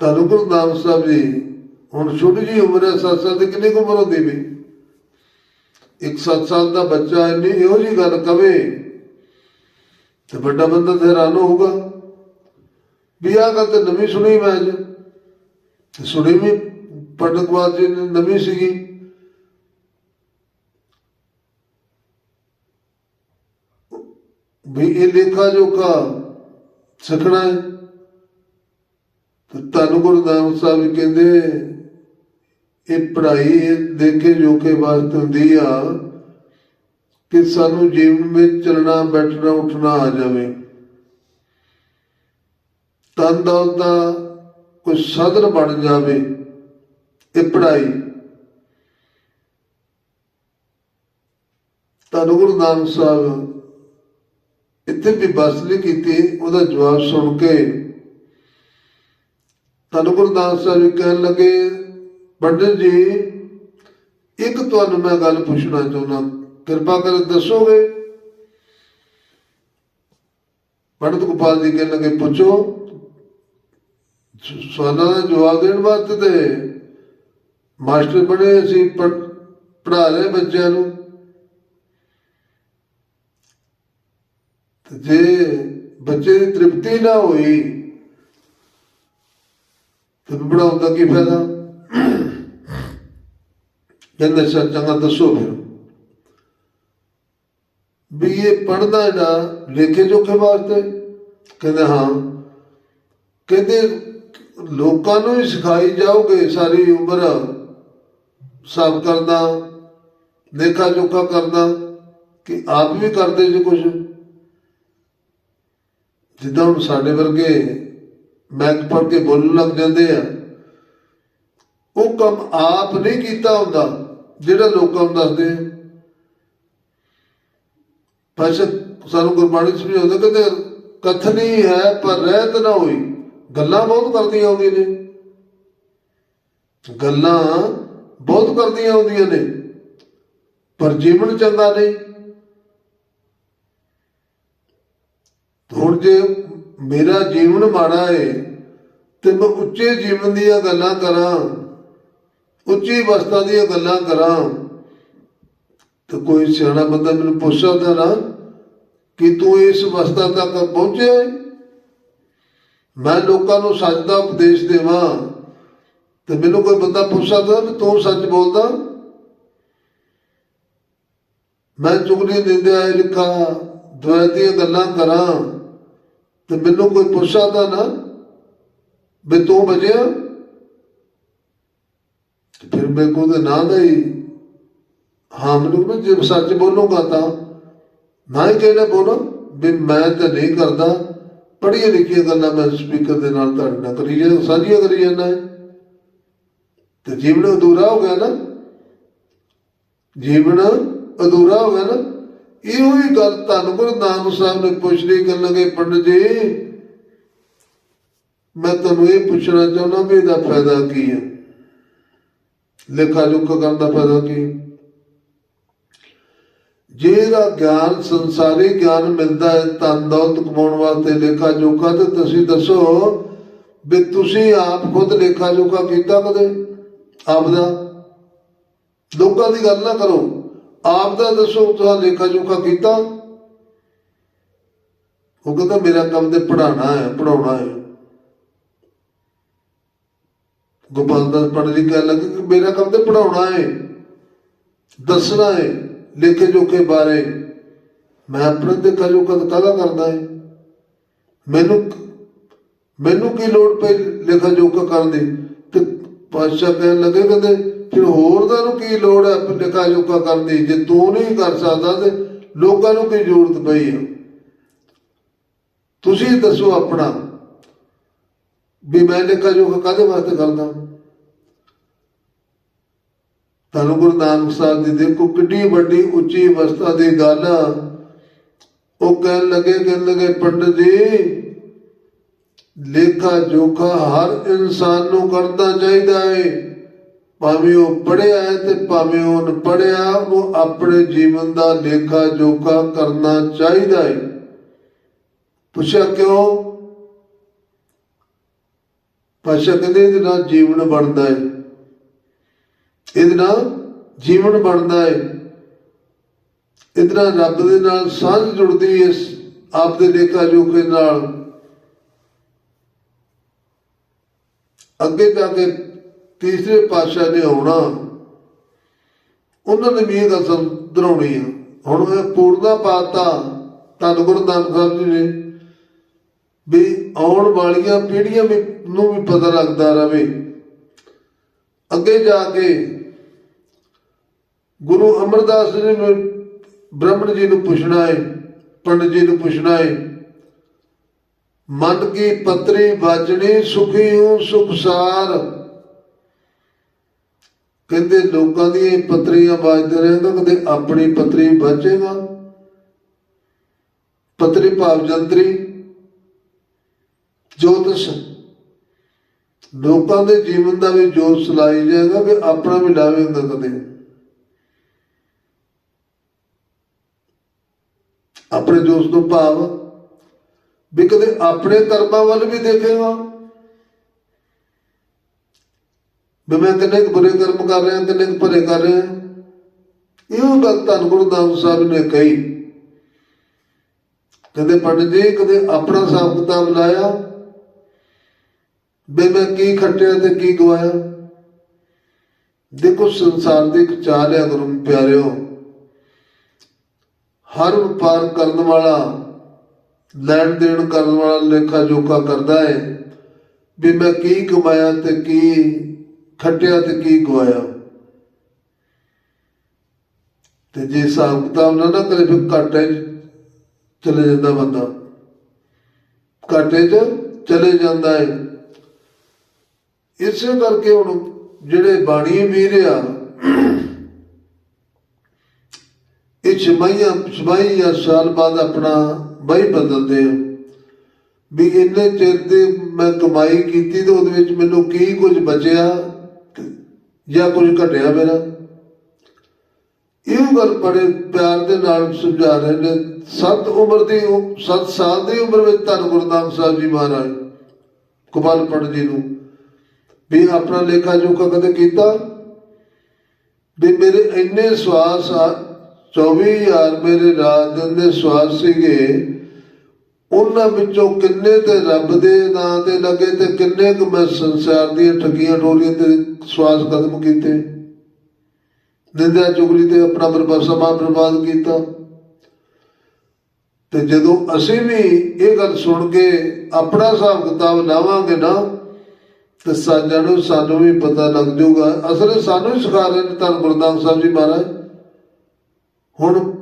ਤੁਹਾਨੂੰ ਗੁਰੂ ਨਾਮ ਸਾਹਿਬ ਜੀ, ਹੁਣ ਛੋਟੀ ਜੀ ਉਮਰ ਹੈ 7 ਸਾਲ ਦੀ, ਕਿੰਨੀ ਉਮਰ ਹੁੰਦੀ ਵੀ? ਇੱਕ 7 ਸਾਲ ਦਾ ਬੱਚਾ ਇੰਨੀ ਇਹੋ ਜੀ ਗੱਲ ਕਵੇ, ਤੇ ਵੱਡਾ ਬੰਦਾ ਹੈਰਾਨ ਹੋਊਗਾ ਵੀ ਆਹ ਗੱਲ ਤੇ ਨਵੀਂ ਸੁਣੀ ਮੈਂ ਅੱਜ। ਤੇ ਸੁਣੀ ਵੀ ਪੰਡਤ ਜੀ ਨੇ ਨਵੀਂ ਸੀਗੀ। ਵੀ ਇਹ ਲੇਖਾ ਜੋਖਾ ਸਿੱਖਣਾ ਹੈ। ਤੇ ਤੁਹਾਨੂੰ ਗੁਰੂ ਨਾਨਕ ਸਾਹਿਬ ਕਹਿੰਦੇ, ਇਹ ਪੜ੍ਹਾਈ ਇਹ ਦੇਖੇ ਜੋਖੇ ਵਾਸਤੇ ਹੁੰਦੀ ਆ ਕਿ ਸਾਨੂੰ ਜੀਵਨ ਵਿੱਚ ਚੱਲਣਾ, ਬੈਠਣਾ, ਉੱਠਣਾ ਆ ਜਾਵੇ। ਤਨ ਦਾ ਕੋਈ ਸਾਧਨ ਬਣ ਜਾਵੇ ਇਹ ਪੜ੍ਹਾਈ। ਤੁਹਾਨੂੰ ਗੁਰੂ ਨਾਨਕ ਸਾਹਿਬ ਇੱਥੇ ਵੀ ਬਸ ਨਹੀਂ ਕੀਤੀ, ਉਹਦਾ ਜਵਾਬ ਸੁਣ ਕੇ ਤੁਹਾਨੂੰ ਗੁਰਦਾਸ ਸਾਹਿਬ ਜੀ ਕਹਿਣ ਲੱਗੇ, ਪੰਡਿਤ ਜੀ, ਇੱਕ ਤੁਹਾਨੂੰ ਮੈਂ ਗੱਲ ਪੁੱਛਣਾ ਚਾਹੁੰਦਾ, ਕਿਰਪਾ ਕਰ ਦੱਸੋਗੇ? ਪੰਡਿਤ ਗੋਪਾਲ ਜੀ ਕਹਿਣ ਲੱਗੇ, ਪੁੱਛੋ ਸਵਾਲਾਂ ਦਾ ਜਵਾਬ ਦੇਣ ਵਾਸਤੇ ਤੇ ਮਾਸਟਰ ਬਣੇ ਅਸੀਂ ਪੜ੍ਹ- ਪੜ੍ਹਾ ਰਹੇ ਬੱਚਿਆਂ ਨੂੰ। ਜੇ ਬੱਚੇ ਦੀ ਤ੍ਰਿਪਤੀ ਨਾ ਹੋਈ ਤੇ ਪੜਾਉਣ ਦਾ ਕੀ ਫਾਇਦਾ? ਕਹਿੰਦੇ ਸਰ, ਚੰਗਾ ਦੱਸੋ ਫਿਰ। ਵੀ ਇਹ ਪੜਦਾ ਇਹਦਾ ਲੇਖੇ ਜੋਖੇ ਵਾਸਤੇ? ਕਹਿੰਦੇ ਹਾਂ। ਕਹਿੰਦੇ ਲੋਕਾਂ ਨੂੰ ਹੀ ਸਿਖਾਈ ਜਾਓਗੇ ਸਾਰੀ ਉਮਰ। ਸਭ ਕਰਦਾ ਲੇਖਾ ਜੋਖਾ ਕਰਦਾ ਕਿ ਆਪ ਵੀ ਕਰਦੇ ਜੀ ਕੁਝ ਜਿੱਦਾਂ ਹੁਣ ਸਾਡੇ ਵਰਗੇ ਮੈਕ ਪੜ ਕੇ ਬੋਲਣ ਲੱਗ ਜਾਂਦੇ ਆ। ਉਹ ਕੰਮ ਆਪ ਨਹੀਂ ਕੀਤਾ ਹੁੰਦਾ, ਜਿਹੜਾ ਲੋਕਾਂ ਨੂੰ ਦੱਸਦੇ ਆ। ਪਰ ਸਾਨੂੰ ਗੁਰਬਾਣੀ ਚ ਸਮਝਾਉਂਦਾ ਕਹਿੰਦੇ ਕਥਨੀ ਹੈ ਪਰ ਰਹਿਤ ਨਾ ਹੋਈ। ਗੱਲਾਂ ਬਹੁਤ ਕਰਦੀਆਂ ਹੁੰਦੀਆਂ ਨੇ। ਗੱਲਾਂ ਬਹੁਤ ਕਰਦੀਆਂ ਹੁੰਦੀਆਂ ਨੇ, ਪਰ ਜੀਵਨ ਚੰਗਾ ਨਹੀਂ। ਹੁਣ ਜੇ ਮੇਰਾ ਜੀਵਨ ਮਾੜਾ ਏ, ਤੇ ਮੈਂ ਉੱਚੇ ਜੀਵਨ ਦੀਆਂ ਗੱਲਾਂ ਕਰਾਂ, ਉੱਚੀ ਅਵਸਥਾ ਦੀਆਂ ਗੱਲਾਂ ਕਰਾਂ। ਤੇ ਕੋਈ ਸਿਆਣਾ ਬੰਦਾ ਮੈਨੂੰ ਪੁੱਛ ਸਕਦਾ ਨਾ ਕਿ ਤੂੰ ਇਸ ਅਵਸਥਾ ਤੱਕ ਪਹੁੰਚਿਆ ਹੈ ਮੈਂ ਲੋਕਾਂ ਨੂੰ ਸੱਚ ਦਾ ਉਪਦੇਸ਼ ਦੇਵਾਂ। ਤੇ ਮੈਨੂੰ ਕੋਈ ਬੰਦਾ ਪੁੱਛ ਸਕਦਾ ਵੀ ਤੂੰ ਸੱਚ ਬੋਲਦਾ? ਮੈਂ ਚੁਗਲੀ ਦਿੰਦਿਆਂ ਇਹ ਲਿਖਾ ਦੁਆਇ ਦੀਆਂ ਗੱਲਾਂ ਕਰਾਂ। ਤੇ ਮੈਨੂੰ ਕੋਈ ਪੁੱਛ ਸਕਦਾ ਨਾ ਵੀ ਤੂੰ ਬਚਿਆ? ਫਿਰ ਮੈਂ ਕੋਲ ਨਾਂ ਦਾ ਹੀ ਹਾਂ, ਮੈਨੂੰ ਵੀ ਜੇ ਸੱਚ ਬੋਲੂੰਗਾ ਤਾਂ। ਨਾ ਹੀ ਕਹਿਣਾ ਬੋਲੋ ਵੀ ਮੈਂ ਤਾਂ ਨਹੀਂ ਕਰਦਾ। ਪੜ੍ਹੀਆਂ ਲਿਖੀਆਂ ਗੱਲਾਂ ਮੈਂ ਸਪੀਕਰ ਦੇ ਨਾਲ ਤੁਹਾਡੇ ਨਾਲ ਕਰੀ ਜਾਂ ਸਾਂਝੀਆਂ ਕਰੀ ਜਾਂਦਾ ਤੇ ਜੀਵਨ ਅਧੂਰਾ ਹੋ ਗਿਆ ਨਾ। ਜੀਵਨ ਅਧੂਰਾ ਹੋ ਗਿਆ ਨਾ। ਇਹੋ ਹੀ ਗੱਲ ਧੰਨ ਗੁਰੂ ਨਾਨਕ ਸਾਹਿਬ ਨੇ ਪੁੱਛਣੀ ਕਰਨ ਲੱਗੇ ਪੰਡਤ ਜੀ, ਮੈਂ ਤੁਹਾਨੂੰ ਇਹ ਪੁੱਛਣਾ ਚਾਹੁੰਦਾ ਵੀ ਇਹਦਾ ਫਾਇਦਾ ਕੀ ਹੈ? ਲੇਖਾ ਜੋਖਾ ਕਰਨ ਦਾ ਫਾਇਦਾ ਕੀ ਹੈ? ਜਿਹੜਾ ਗਿਆਨ, ਸੰਸਾਰੀ ਗਿਆਨ ਮਿਲਦਾ ਹੈ ਤਨ ਦੌਲਤ ਕਮਾਉਣ ਵਾਸਤੇ ਲੇਖਾ ਜੋਖਾ ਤੇ ਤੁਸੀਂ ਦੱਸੋ ਵੀ ਤੁਸੀਂ ਆਪ ਖੁਦ ਲੇਖਾ ਜੋਖਾ ਕੀਤਾ ਕਦੇ? ਆਪ ਦਾ? ਲੋਕਾਂ ਦੀ ਗੱਲ ਨਾ ਕਰੋ। ਆਪ ਦਾ ਦੱਸੋ ਤੁਸੀਂ ਲੇਖਾ ਜੋਖਾ ਕੀਤਾ। ਉਹ ਕਹਿੰਦਾ, ਮੇਰਾ ਕੰਮ ਤੇ ਪੜਾਉਣਾ ਹੈ ਪੜਾਉਣਾ ਹੈ। ਗੋਪਾਲ ਦਾ ਪੜ੍ਹ ਲਿਖ ਕੇ ਲੱਗ ਕਿ ਮੇਰਾ ਕੰਮ ਤੇ ਪੜਾਉਣਾ ਹੈ, ਦੱਸਣਾ ਹੈ, ਲੇਖੇ ਜੋਖੇ ਬਾਰੇ। ਮੈਂ ਆਪਣੇ ਤੇ ਕਜੋ ਕਦ ਕਾਹਦਾ ਕਰਦਾ ਹੈ? ਮੈਨੂੰ ਮੈਨੂੰ ਕੀ ਲੋੜ ਪਈ ਲੇਖਾ ਜੋਖਾ ਕਰਨ ਦੀ? ਤੇ ਪਾਤਸ਼ਾਹ ਕਹਿਣ ਲੱਗੇ, ਕਹਿੰਦੇ ਫਿਰ ਹੋਰ ਦਾ ਨੂੰ ਕੀ ਲੋੜ ਹੈ ਲੇਖਾ ਜੋਖਾ ਕਰਨ ਦੀ ਜੇ ਤੂੰ ਨਹੀਂ ਕਰ ਸਕਦਾ ਤੇ ਲੋਕਾਂ ਨੂੰ ਕੀ ਜ਼ਰੂਰਤ ਪਈ ਹੈ ਤੁਸੀਂ ਦੱਸੋ ਆਪਣਾ ਵੀ ਮੈਂ ਲੇਖਾ ਜੋਖਾ ਕਾਹਦੇ ਵਾਸਤੇ ਕਰਦਾ? ਤੁਹਾਨੂੰ ਗੁਰੂ ਨਾਨਕ ਸਾਹਿਬ ਦੀ ਦੇਖੋ ਕਿੰਨੀ ਵੱਡੀ ਉੱਚੀ ਅਵਸਥਾ ਦੀ ਗੱਲ ਆ। ਉਹ ਕਹਿਣ ਲੱਗੇ ਕਹਿਣ ਲੱਗੇ, ਪੰਡਤ ਜੀ ਲੇਖਾ ਜੋਖਾ ਹਰ ਇਨਸਾਨ ਨੂੰ ਕਰਨਾ ਚਾਹੀਦਾ ਹੈ ਭਾਵੇਂ ਉਹ ਪੜਿਆ ਹੈ ਤੇ ਭਾਵੇਂ ਉਹ ਨ ਪੜਿਆ ਉਹ ਆਪਣੇ ਜੀਵਨ ਦਾ ਲੇਖਾ ਜੋਖਾ ਕਰਨਾ ਚਾਹੀਦਾ ਹੈ। ਪੁੱਛਿਆ ਕਿਉਂ? ਪਾਸ਼ਾ ਕਹਿੰਦੇ ਇਹਦੇ ਨਾਲ ਜੀਵਨ ਬਣਦਾ ਹੈ। ਇਹਦੇ ਨਾਲ ਜੀਵਨ ਬਣਦਾ ਹੈ। ਇਹਦੇ ਨਾਲ ਰੱਬ ਦੇ ਨਾਲ ਸਾਂਝ ਜੁੜਦੀ ਹੈ ਆਪ ਦੇ ਲੇਖਾ ਜੋਖੇ ਨਾਲ। ਅੱਗੇ ਜਾ ਕੇ ਤੀਸਰੇ ਪਾਤਸ਼ਾਹ ਨੇ ਆਉਣਾ। ਉਹਨਾਂ ਨੇ ਵੀ ਇਹ ਗੱਲ ਸਮਝਾਉਣੀ ਆ। ਹੁਣ ਇਹ ਪੂਰਨਾ ਪਾਤਾ ਧੰਨ ਗੁਰੂ ਨਾਨਕ ਸਾਹਿਬ ਜੀ ਨੇ। ਵੀ ਆਉਣ ਵਾਲੀਆਂ ਪੀੜ੍ਹੀਆਂ ਨੂੰ ਵੀ ਪਤਾ ਲੱਗਦਾ ਰਵੇ। ਅੱਗੇ ਜਾ ਕੇ ਗੁਰੂ ਅਮਰਦਾਸ ਜੀ ਨੇ ਬ੍ਰਾਹਮਣ ਜੀ ਨੂੰ ਪੁੱਛਣਾ ਹੈ ਪੰਡਤ ਜੀ ਨੂੰ ਪੁੱਛਣਾ ਹੈ ਮਨ ਕੀ ਪਤਰੀ ਬਾਜਣੀ ਸੁਖੀ ਹੂੰ ਸੁਖਸਾਰ ਕਹਿੰਦੇ ਲੋਕਾਂ ਦੀਆਂ ਹੀ ਪਤਰੀਆਂ ਬਾਜਦੇ ਰਹੇਗਾ ਕਦੇ ਆਪਣੀ ਪਤਰੀ ਬਚੇਗਾ ਪਤਰੀ ਭਾਵ ਜੰਤਰੀ। ਜੋਤਿਸ਼। ਲੋਕਾਂ ਦੇ ਜੀਵਨ ਦਾ ਵੀ ਜੋਤ ਸਲਾਈ ਜਾਏਗਾ ਕਿ ਆਪਣਾ ਵੀ ਲਾਵੇਗਾ ਕਦੇ। ਆਪਣੇ ਜੋਤ ਤੋਂ ਭਾਵ। ਵੀ ਕਦੇ ਆਪਣੇ ਕਰਮਾਂ ਵੱਲ ਵੀ ਦੇਖੇਗਾ। ਵੀ ਮੈਂ ਕਿੰਨੇ ਕੁ ਬੁਰੇ ਕਰਮ ਕਰ ਰਿਹਾ ਕਿੰਨੇ ਕੁ ਭਲੇ ਕਰ ਰਿਹਾ। ਇਹੋ ਗੱਲ ਧੰਨ ਗੁਰੂ ਨਾਨਕ ਸਾਹਿਬ ਨੇ ਕਹੀ। ਕਦੇ ਪੰਡਤ ਜੀ, ਕਦੇ ਆਪਣਾ ਹਿਸਾਬ ਕਿਤਾਬ ਲਾਇਆ? ਵੀ ਮੈਂ ਕੀ ਖੱਟਿਆ ਤੇ ਕੀ ਗਵਾਇਆ? ਦੇਖੋ, ਸੰਸਾਰ ਦੀ ਇੱਕ ਚਾਲ ਹੈ, ਗੁਰੂ ਪਿਆਰਿਓ। ਹਰ ਵਪਾਰ ਕਰਨ ਵਾਲਾ, ਲੈਣ ਦੇਣ ਕਰਨ ਵਾਲਾ ਲੇਖਾ ਜੋਖਾ ਕਰਦਾ ਹੈ। ਵੀ ਮੈਂ ਕੀ ਕਮਾਇਆ ਤੇ ਕੀ ਖੱਟਿਆ ਤੇ ਕੀ ਗਵਾਇਆ? ਤੇ ਜੇ ਹਿਸਾਬ ਕਿਤਾਬ ਨਾ ਨਾ ਕਰੇ, ਫਿਰ ਘਾਟੇ ਚਲੇ ਜਾਂਦਾ ਬੰਦਾ। ਘਾਟੇ 'ਚ ਚਲੇ ਜਾਂਦਾ ਹੈ ਇਸੇ ਕਰਕੇ ਹੁਣ ਜਿਹੜੇ ਬਾਣੀ ਵੀਰ ਆ, ਇਹ ਛਮਾਈਆਂ, ਛਮਾਈ ਸਾਲ ਬਾਅਦ ਆਪਣਾ ਬਾਈ ਬਦਲਦੇ ਆ। ਵੀ ਇੰਨੇ ਚਿਰ ਦੇ ਮੈਂ ਕਮਾਈ ਕੀਤੀ ਤੇ ਉਹਦੇ ਵਿੱਚ ਮੈਨੂੰ ਕੀ ਕੁਝ ਬਚਿਆ? ਜਾਂ ਕੁਝ ਘਟਿਆ ਮੇਰਾ। ਇਹ ਗੱਲ ਬੜੇ ਪਿਆਰ ਦੇ ਨਾਲ ਸਮਝਾ ਰਹੇ ਨੇ। ਸੱਤ ਉਮਰ ਦੀ 7 ਸਾਲ ਦੀ ਉਮਰ ਵਿੱਚ ਧੰਨ ਗੁਰੂ ਨਾਨਕ ਸਾਹਿਬ ਜੀ ਮਹਾਰਾਜ, ਗੋਪਾਲ ਪੰਡਤ ਜੀ ਨੂੰ ਵੀ ਆਪਣਾ ਲੇਖਾ ਜੋਖਾ ਕਦੇ ਕੀਤਾ? ਵੀ ਮੇਰੇ ਇੰਨੇ ਸਵਾਸ ਆ 24000 ਮੇਰੇ ਰਾਤ ਦਿਨ ਦੇ ਸਵਾਸ ਸੀਗੇ ਉਹਨਾਂ ਵਿੱਚੋਂ ਕਿੰਨੇ ਤੇ ਰੱਬ ਦੇ ਨਾਂ ਤੇ ਲੱਗੇ ਤੇ ਕਿੰਨੇ ਕੁ ਮੈਂ ਸੰਸਾਰ ਦੀਆਂ ਠੱਗੀਆਂ ਟੋਲੀਆਂ ਤੇ ਸਵਾਸ ਕਦਮ ਕੀਤੇ। ਨਿੰਦਿਆ ਚੁਗਲੀ ਤੇ ਆਪਣਾ ਬਰਬਾਦ ਸਮਾਂ ਬਰਬਾਦ ਕੀਤਾ। ਤੇ ਜਦੋਂ ਅਸੀਂ ਵੀ ਇਹ ਗੱਲ ਸੁਣ ਕੇ ਆਪਣਾ ਹਿਸਾਬ ਕਿਤਾਬ ਲਾਵਾਂਗੇ ਨਾ, ਤੇ ਸਾਜਾਂ ਨੂੰ ਸਾਨੂੰ ਵੀ ਪਤਾ ਲੱਗ ਜਾਊਗਾ। ਅਸਲ ਸਾਨੂੰ ਹੀ ਸਿਖਾ ਰਹੇ ਨੇ ਧੰਨ ਗੁਰਦਾਸ ਸਾਹਿਬ ਜੀ ਮਹਾਰਾਜ। ਹੁਣ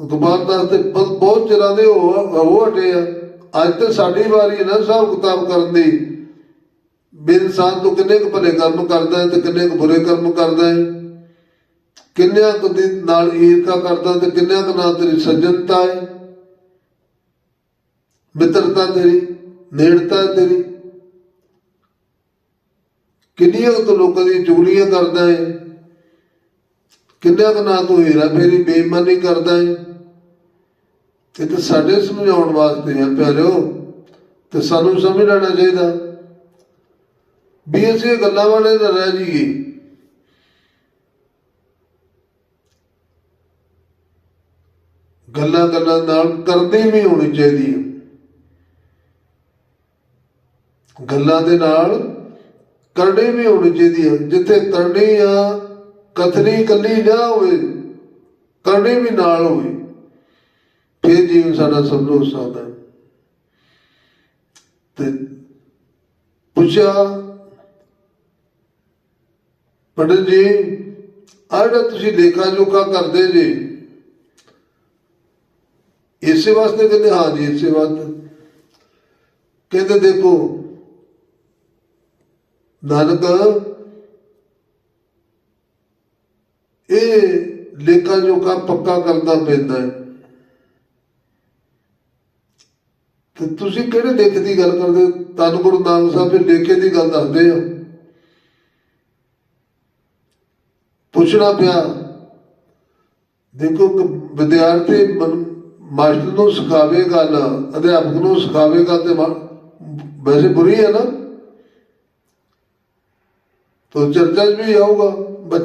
ਗੋਪਾਲ ਤੇ ਬਹੁਤ ਚਿਰਾਂ ਦੇ ਉਹ ਹਟੇ ਆ। ਅੱਜ ਤੇ ਸਾਡੀ ਵਾਰੀ ਹੈ ਨਾ ਹਿਸਾਬ ਕਿਤਾਬ ਕਰਨ ਦੀ। ਵੀ ਇਨਸਾਨ ਤੋਂ ਕਿੰਨੇ ਕੁ ਭਲੇ ਕਰਮ ਕਰਦਾ ਹੈ ਤੇ ਕਿੰਨੇ ਕੁ ਬੁਰੇ ਕਰਮ ਕਰਦਾ ਹੈ। ਕਿੰਨਿਆਂ ਕੁ ਦੀ ਨਾਲ ਈਰਖਾ ਕਰਦਾ ਤੇ ਕਿੰਨਿਆਂ ਕੁ ਨਾਲ ਤੇਰੀ ਸੱਜਣਤਾ ਹੈ। ਮਿੱਤਰਤਾ ਤੇਰੀ, ਨੇੜਤਾ ਤੇਰੀ। ਕਿੰਨੀਆਂ ਕੁ ਤੂੰ ਲੋਕਾਂ ਦੀ ਚੁਗਲੀਆਂ ਕਰਦਾ ਹੈ। ਕਿੰਨਿਆਂ ਕੁ ਨਾਲ ਤੂੰ ਹੀਰਾ ਫੇਰੀ ਬੇਈਮਾਨੀ ਕਰਦਾ ਹੈ। ਇਹ ਤਾਂ ਸਾਡੇ ਸਮਝਾਉਣ ਵਾਸਤੇ ਆ ਪਿਆਰਿਓ, ਤੇ ਸਾਨੂੰ ਸਮਝ ਲੈਣਾ ਚਾਹੀਦਾ। ਵੀ ਅਸੀਂ ਗੱਲਾਂ ਵਾਲੇ ਨਾ ਰਹਿ ਜਾਈਏ। ਗੱਲਾਂ ਗੱਲਾਂ ਨਾਲ ਕਰਨੀ ਵੀ ਹੋਣੀ ਚਾਹੀਦੀ ਹੈ ਗੱਲਾਂ ਦੇ ਨਾਲ ਕਰਨੀ ਵੀ ਹੋਣੀ ਚਾਹੀਦੀ ਹੈ ਜਿੱਥੇ ਕਰਨੀ ਆ, ਕਥਨੀ ਕੱਲੀ ਨਾ ਹੋਵੇ, ਕਰਨੀ ਵੀ ਨਾਲ ਹੋਵੇ। ਫਿਰ ਜੀਵਨ ਸਾਡਾ ਸਫਲ ਹੋ ਸਕਦਾ ਹੈ। ਤੇ ਪੁੱਛਿਆ, ਪੰਡਤ ਜੀ, ਆਹ ਜਿਹੜਾ ਤੁਸੀਂ ਲੇਖਾ ਜੋਖਾ ਕਰਦੇ ਜੀ, ਇਸੇ ਵਾਸਤੇ ਕਹਿੰਦੇ, ਹਾਂ ਜੀ, ਇਸੇ ਵਾਸਤੇ। ਕਹਿੰਦੇ ਦੇਖੋ, ਨਾਨਕ, ਇਹ ਲੇਖਾ ਜੋਖਾ ਪੱਕਾ ਕਰਨਾ ਪੈਂਦਾ ਹੈ। ਤੇ ਤੁਸੀਂ ਕਿਹੜੇ ਲੇਖ ਦੀ ਗੱਲ ਕਰਦੇ ਹੋ? ਗੁਰੂ ਨਾਨਕ ਸਾਹਿਬ ਦੇ ਲੇਖੇ ਦੀ ਗੱਲ ਦੱਸਦੇ ਆ ਪੁੱਛਣਾ ਪਿਆ, ਦੇਖੋ ਵਿਦਿਆਰਥੀ ਮਾਸਟਰ ਨੂੰ ਸਿਖਾਵੇ ਗੱਲ, ਅਧਿਆਪਕ ਨੂੰ ਸਿਖਾਵੇ ਗੱਲ ਤੇ ਵੈਸੇ ਬੁਰੀ ਹੈ ਨਾ ਤੋ ਚਰਚਾ 'ਚ ਵੀ ਆਊਗਾ, ਬੱਚਾ